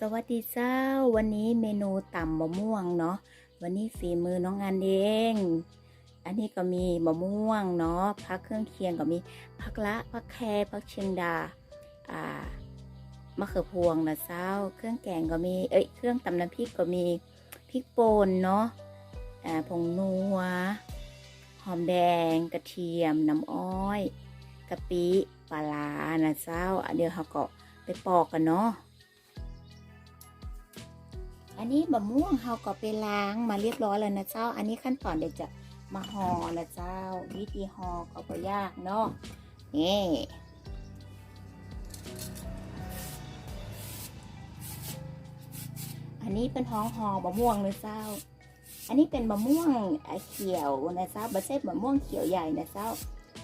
สวัสดีเจ้า วันนี้เมนูตำมะม่วงเนาะวันนี้ฝีมือน้องอันเอง อันนี้ก็มีมะม่วงเนาะผักเครื่องเคียงก็มีผักละผักแครผักเชียงดาอ่ามะเขือพวงนะเจ้า เครื่องแกงก็มีเอ้ยเครื่องตำน้ำพริกก็มีพริกป่นเนาะอ่าผงนัวหอมแดงกระเทียมน้ำอ้อยกะปิปลาร้านะเจ้าเดี๋ยวเราก็ไปปอกกันเนาะ อันนี้มะม่วงเราก็ไปล้างมาเรียบร้อยแล้วนะเจ้า อันนี้ขั้นตอนเดี๋ยวจะมาห่อนะเจ้า วิธีห่อก็บ่ยากเนาะนี่อันนี้เป็นท้องห่อมะม่วงนะเจ้า อันนี้เป็นมะม่วงเอ่อเขียวนะเจ้าไม่ใช่มะม่วงเขียวใหญ่นะเจ้า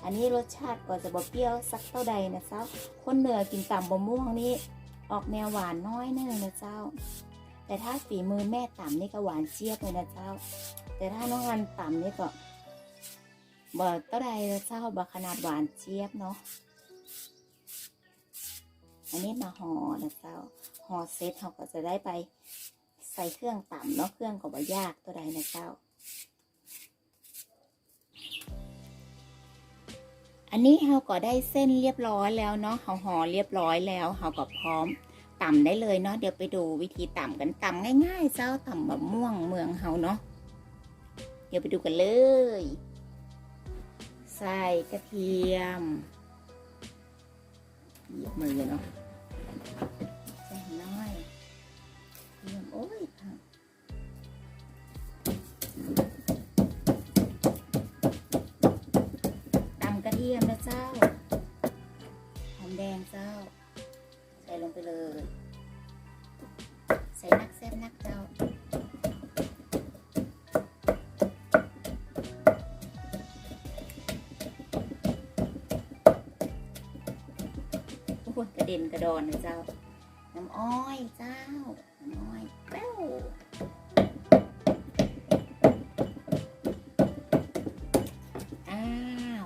อันนี้รสชาติก็จะบ่เปรี้ยวสักเท่าใดนะเจ้า คนเหนือกินตำมะม่วงนี่ออกแนวหวานน้อยนึงนะเจ้า แต่ถ้าฝีมือแม่ต่ำนี่ก็หวานเจี๊ยบเลยนะเจ้า แต่ถ้าน้องอันต่ำนี่ก็บ่เท่าใดเจ้าบ่ขนาดหวานเจี๊ยบเนาะอันนี้มาห่อนะเจ้าห่อเสร็จเราก็จะได้ไปใส่เครื่องต่ำเนาะเครื่องก็บ่ยากเท่าใดนะเจ้า อันนี้เราก็ได้เส้นเรียบร้อยแล้วเนาะเราห่อเรียบร้อยแล้วเราก็พร้อม ต่ำได้เลยเนาะเดี๋ยวไปดูวิธีต่ำกันต่ำง่ายๆเจ้าต่ำแบบม่วงเมืองเฮาเนาะเดี๋ยวไปดูกันเลย ใส่กระเทียมเหยียบมือเนาะใส่น้อยเทียมโอ้ยตำกระเทียมนะเจ้าหอมแดงเจ้า ส่ลงไปเลย ใส่นักแซ่บนักเจ้าโอ้ยกระเด็นกระดอนนะเจ้า น้ำอ้อยเจ้า น้ำอ้อยแป้วอ้าว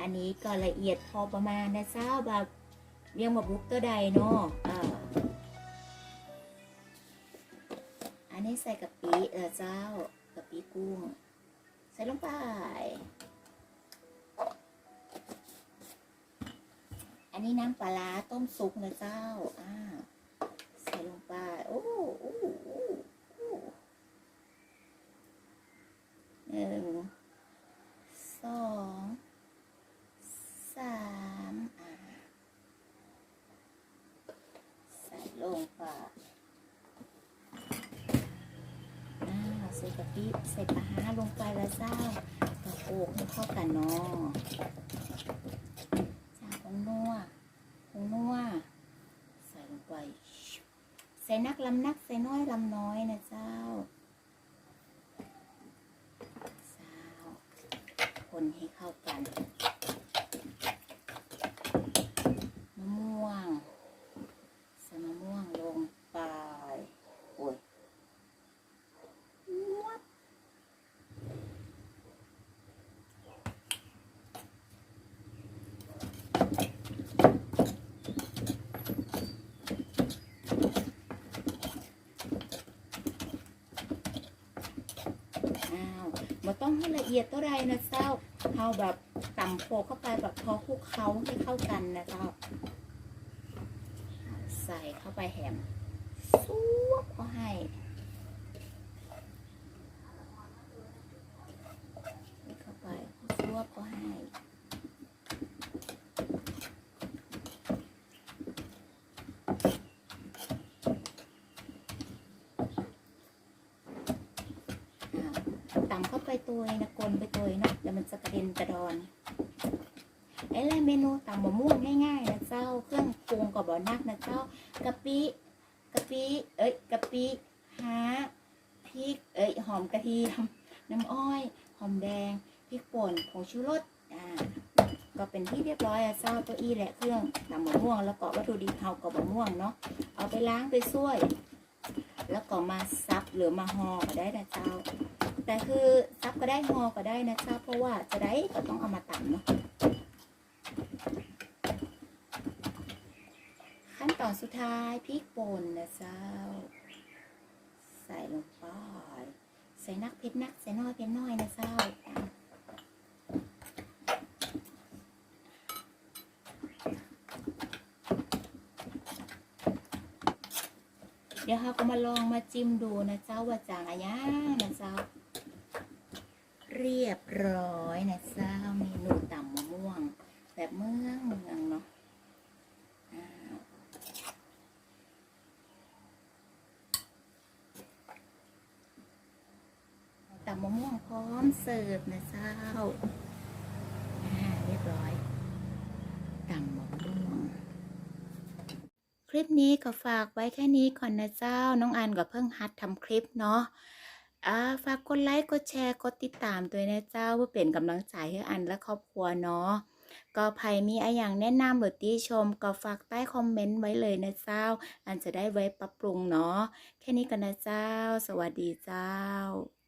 อันนี้ก็ละเอียดพอประมาณนะเจ้าแบบ เรียงมาบุกตัวใดเนาะอ่าอันนี้ใส่กะปิเออเจ้ากะปิกุ้ง ใส่ลงไป อันนี้น้ำปลาร้าต้มซุปนะเจ้าอ่าใส่ลงไป โอ้โอ้โอ้โอ้หนึ่ง สอง สามอ่า ใส่ลงไปอ่าใส่ กะปิใส่ปลาร้าลงไปแล้วเจ้าตะโขกให้เข้ากันเนาะจ้าของนัวของนัวใส่ลงไป ใส่นักลำนักใส่น้อยลำน้อยนะเจ้าเจ้าคนให้เข้ากัน มะม่วง ใส่มะม่วงลงไป โอ้ยวับอ้าว มาต้องให้ละเอียดเท่าไรนะเจ้าเอาแบบต่ำโขกเข้าไปแบบพอคลุกเคล้าให้เข้ากันนะเจ้า ใส่เข้าไปแหมซวบเขาให้เข้าไปซวบเขาให้ อ่าตำเข้า ไปตัวนะกลนไปตัวเองนะเดี๋ยวมันจะกระเด็นกระดอนไอ้แหละเมนูตำมะม่วงง่ายๆนะเจ้าเครื่องปรุงก็บ่นักนะเจ้ากะปิกะปิเอ้ยกะปิฮะพริกเอ้ยหอมกระเทียมน้ำอ้อย หอมแดงพริกป่นผงชูรสอ่าก็เป็นที่เรียบร้อยอะเจ้าตัวอีแหละเครื่องตำมะม่วงแล้วก็วัตถุดิบเฮากับมะม่วงเนาะเอาไปล้างไปซ้วย แล้วก็มาซับหรือมาห่อก็ได้นะเจ้า แต่คือซับก็ได้หอก็ได้นะจ้าเพราะว่าจะได้ก็ต้องเอามาตำเนาะขั้นตอนสุดท้ายพริกป่นนะเจ้า ใส่ลงไปใส่นักเผ็ดนักใส่น้อยเผ็ดน้อยนะเจ้าเดี๋ยวเราก็มาลองมาจิ้มดูนะเจ้าว่าจางอะยังนะเจ้า เรียบร้อยนะเจ้าเมนูตำมะม่วง แบบเมืองเมืองเนาะอ้าวตำมะม่วงพร้อมเสิร์ฟนะเจ้าเรียบร้อยตำมะม่วง คลิปนี้ก็ฝากไว้แค่นี้ก่อนนะเจ้า น้องอันก็เพิ่งฮัดทำคลิปเนาะ อ่าฝากกดไลค์ กดแชร์ กดติดตามด้วยนะเจ้าเพื่อเป็นกำลังใจให้อันและครอบครัวเนาะ ก็ใครมีอะไรอย่างแนะนำหรือติชม ก็ฝากใต้คอมเมนต์ไว้เลยนะเจ้า อันจะได้ไว้ปรับปรุงเนาะ แค่นี้กันนะเจ้า สวัสดีเจ้า